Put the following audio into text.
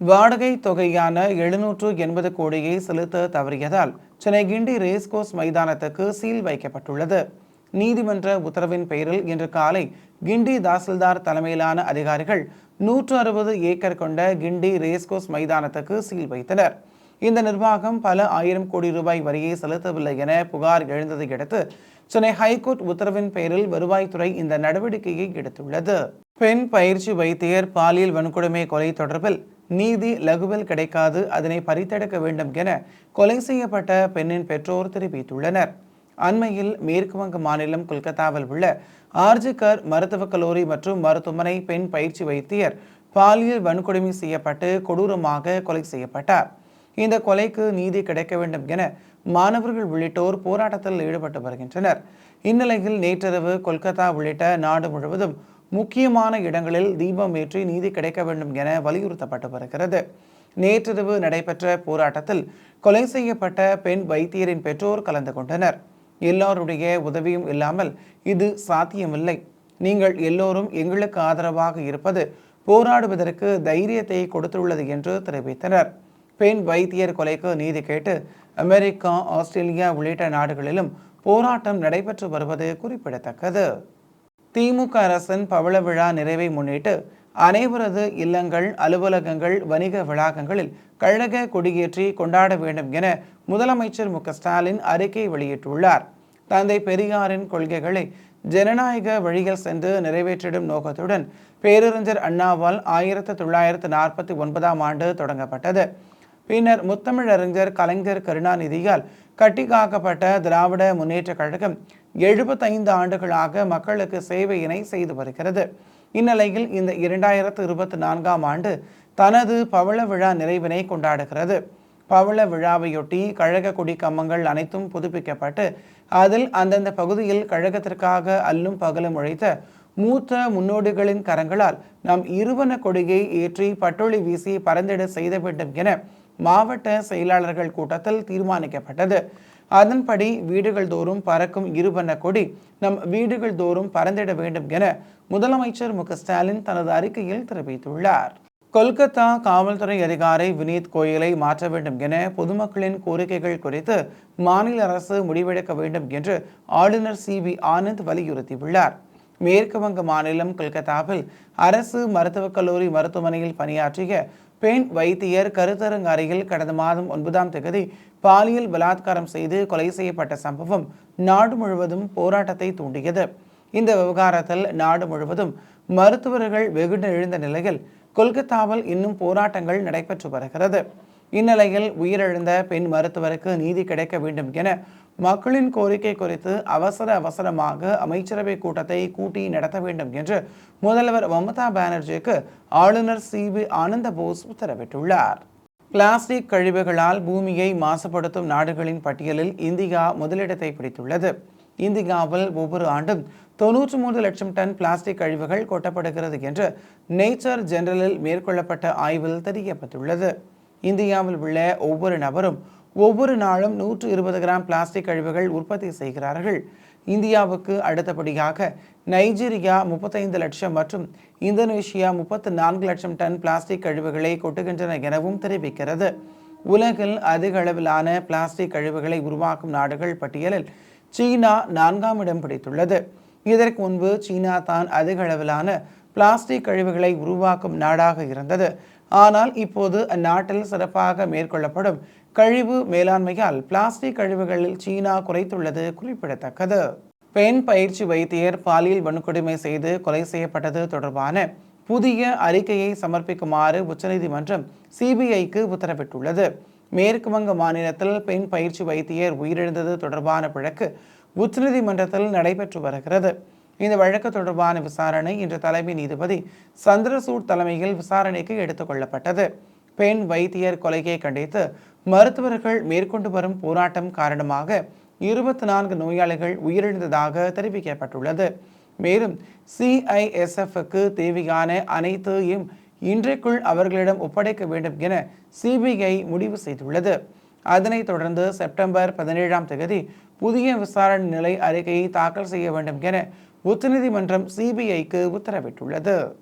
வாடகை தொகையான எழுநூற்று எண்பது கோடியை செலுத்த தவறியதால் சென்னை கிண்டி ரேஸ்கோர்ஸ் மைதானத்துக்கு சீல் வைக்கப்பட்டுள்ளது. நீதிமன்ற உத்தரவின் பெயரில் இன்று காலை கிண்டி தாசில்தார் தலைமையிலான அதிகாரிகள் நூற்று அறுபது ஏக்கர் கொண்ட கிண்டி ரேஸ்கோர்ஸ் மைதானத்துக்கு சீல் வைத்தனர். இந்த நிர்வாகம் பல ஆயிரம் கோடி ரூபாய் வரியை செலுத்தவில்லை என புகார் எழுந்ததை அடுத்து சென்னை ஹைகோர்ட் உத்தரவின் பெயரில் வருவாய்த்துறை இந்த நடவடிக்கையை எடுத்துள்ளது. பெண் பயிற்சி வைத்தியர் பாலியல் வன்கொடுமை கொலை தொடர்பில் நீதி லகுவில் கிடைக்காது அதனை பறித்தெடுக்க வேண்டும் என கொலை செய்யப்பட்ட பெண்ணின் பெற்றோர் தெரிவித்துள்ளனர். அண்மையில் மேற்கு வங்க மாநிலம் கொல்கத்தாவில் உள்ள ஆர்ஜிகர் மருத்துவக் கல்லூரி மற்றும் மருத்துவமனை பெண் பயிற்சி வைத்தியர் பாலியல் வன்கொடுமை செய்யப்பட்டு கொடூரமாக கொலை செய்யப்பட்டார். இந்த கொலைக்கு நீதி கிடைக்க வேண்டும் என மாணவர்கள் உள்ளிட்டோர் போராட்டத்தில் ஈடுபட்டு வருகின்றனர். இந்நிலையில் நேற்றிரவு கொல்கத்தா உள்ளிட்ட நாடு முழுவதும் முக்கியமான இடங்களில் தீபம் ஏற்றி நீதி கிடைக்க வேண்டும் என வலியுறுத்தப்பட்டு வருகிறது. நேற்றிரவு நடைபெற்ற போராட்டத்தில் கொலை செய்யப்பட்ட பெண் வைத்தியரின் பெற்றோர் கலந்து கொண்டனர். எல்லோருடைய உதவியும் இல்லாமல் இது சாத்தியமில்லை. நீங்கள் எல்லோரும் எங்களுக்கு ஆதரவாக இருப்பது போராடுவதற்கு தைரியத்தை கொடுத்துள்ளது என்று தெரிவித்தனர். பெண் வைத்தியர் கொலைக்கு நீதி கேட்டு அமெரிக்கா ஆஸ்திரேலியா உள்ளிட்ட நாடுகளிலும் போராட்டம் நடைபெற்று வருவது குறிப்பிடத்தக்கது. திமுக அரசின் பவள விழா நிறைவை முன்னிட்டு அனைவரது இல்லங்கள் அலுவலகங்கள் வணிக வளாகங்களில் கழக கொடியேற்றி கொண்டாட வேண்டும் என முதலமைச்சர் மு ஸ்டாலின் அறிக்கை வெளியிட்டுள்ளார். தந்தை பெரியாரின் கொள்கைகளை ஜனநாயக வழியில் சென்று நிறைவேற்றிடும் நோக்கத்துடன் பேரறிஞர் அண்ணாவால் ஆயிரத்தி தொள்ளாயிரத்து நாற்பத்தி ஒன்பதாம் ஆண்டு தொடங்கப்பட்டது. பின்னர் முத்தமிழறிஞர் கலைஞர் கருணாநிதியால் கட்டிக்காக்கப்பட்ட திராவிட முன்னேற்ற கழகம் எழுபத்தைந்து ஆண்டுகளாக மக்களுக்கு சேவையினை செய்து வருகிறது. இந்நிலையில் இந்த இரண்டாயிரத்து இருபத்தி நான்காம் ஆண்டு தனது பவள விழா நிறைவினை கொண்டாடுகிறது. பவள விழாவையொட்டி கழக கொடி கம்பங்கள் அனைத்தும் புதுப்பிக்கப்பட்டு அதில் அந்தந்த பகுதியில் கழகத்திற்காக அல்லும் பகலும் உழைத்த மூத்த முன்னோடிகளின் கரங்களால் நாம் இருவன கொடியை ஏற்றி பட்டொளி வீசி பறந்திட செய்த வேண்டும் என மாவட்ட செயலாளர்கள் கூட்டத்தில் தீர்மானிக்கப்பட்டது. அதன்படி வீடுகள் தோறும் பறக்கும் இருவண்ண கொடி நம் வீடுகள் தோறும் பறந்திட வேண்டும் என முதலமைச்சர் மு. ஸ்டாலின் தனது அறிக்கையில் தெரிவித்துள்ளார். கொல்கத்தா காவல்துறை அதிகாரி வினீத் கோயலை மாற்ற வேண்டும் என பொதுமக்களின் கோரிக்கைகள் குறித்து மாநில அரசு முடிவெடுக்க வேண்டும் என்று ஆளுநர் சி. பி ஆனந்த் வலியுறுத்தியுள்ளார். மேற்கு வங்க மாநிலம் கொல்கத்தாவில் அரசு மருத்துவக் கல்லூரி மருத்துவமனையில் பணியாற்றிய பெண் வைத்தியர் கருத்தரங்கு அறையில் கடந்த மாதம் ஒன்பதாம் தேதி பாலியல் பலாத்காரம் செய்து கொலை செய்யப்பட்ட சம்பவம் நாடு முழுவதும் போராட்டத்தை தூண்டியது. இந்த விவகாரத்தில் நாடு முழுவதும் மருத்துவர்கள் வெகுண்டு எழுந்த நிலையில் கொல்கத்தாவில் இன்னும் போராட்டங்கள் நடைபெற்று வருகிறது. இந்நிலையில் உயிரிழந்த பெண் மருத்துவருக்கு நீதி கிடைக்க வேண்டும் என மக்களின் கோரிக்கை குறித்து அவசர அவசரமாக அமைச்சரவை கூட்டத்தை கூட்டி நடத்த வேண்டும் என்று முதல்வர் மமதா பானர்ஜிக்கு ஆளுநர் சி வி ஆனந்த போஸ் உத்தரவிட்டுள்ளார். பிளாஸ்டிக் கழிவுகளால் பூமியை மாசுபடுத்தும் நாடுகளின் பட்டியலில் இந்தியா முதலிடத்தை பிடித்துள்ளது. இந்தியாவில் ஒவ்வொரு ஆண்டும் தொன்னூற்று மூன்று லட்சம் டன் பிளாஸ்டிக் கழிவுகள் கொட்டப்படுகிறது என்று நேச்சர் ஜெனரலில் மேற்கொள்ளப்பட்ட ஆய்வில் தெரியப்பட்டுள்ளது. இந்தியாவில் உள்ள ஒவ்வொரு நபரும் ஒவ்வொரு நாளும் நூற்று இருபது கிராம் பிளாஸ்டிக் கழிவுகள் உற்பத்தி செய்கிறார்கள். இந்தியாவுக்கு அடுத்தபடியாக நைஜீரியா முப்பத்தைந்து லட்சம் மற்றும் இந்தோனேஷியா முப்பத்து நான்கு லட்சம் டன் பிளாஸ்டிக் கழிவுகளை கொட்டுகின்றன எனவும் தெரிவிக்கிறது. உலகில் அதிக அளவிலான பிளாஸ்டிக் கழிவுகளை உருவாக்கும் நாடுகள் பட்டியலில் சீனா நான்காம் இடம் பிடித்துள்ளது. இதற்கு முன்பு சீனா தான் அதிக அளவிலான பிளாஸ்டிக் கழிவுகளை உருவாக்கும் நாடாக இருந்தது. ஆனால் இப்போது அந்நாட்டில் சிறப்பாக மேற்கொள்ளப்படும் கழிவு மேலாண்மையால் பிளாஸ்டிக் கழிவுகளில் சீனா குறைத்துள்ளது குறிப்பிடத்தக்கது. பெண் பயிற்சி வைத்தியர் பாலியல் வன்கொடுமை செய்து கொலை செய்யப்பட்டது தொடர்பான புதிய அறிக்கையை சமர்ப்பிக்குமாறு உச்சநீதிமன்றம் சிபிஐக்கு உத்தரவிட்டுள்ளது. மேற்கு வங்க மாநிலத்தில் பெண் பயிற்சி வைத்தியர் உயிரிழந்தது தொடர்பான வழக்கு உச்சநீதிமன்றத்தில் நடைபெற்று வருகிறது. இந்த வழக்கு தொடர்பான விசாரணை இன்று தலைமை நீதிபதி சந்திரசூட் தலைமையில் விசாரணைக்கு எடுத்துக் கொள்ளப்பட்டது. பெண் வைத்தியர் கொலையை கண்டித்து மருத்துவர்கள் மேற்கொண்டு வரும் போராட்டம் காரணமாக இருபத்தி நான்கு நோயாளிகள் உயிரிழந்ததாக தெரிவிக்கப்பட்டுள்ளது. மேலும் சிஐஎஸ்எஃப்க்கு தேவையான அனைத்தையும் இன்றைக்குள் அவர்களிடம் ஒப்படைக்க வேண்டும் என சிபிஐ முடிவு செய்துள்ளது. அதனைத் தொடர்ந்து செப்டம்பர் பதினேழாம் தேதி புதிய விசாரணை நிலை அறிக்கையை தாக்கல் செய்ய வேண்டும் என உச்சநீதிமன்றம் சிபிஐக்கு உத்தரவிட்டுள்ளது.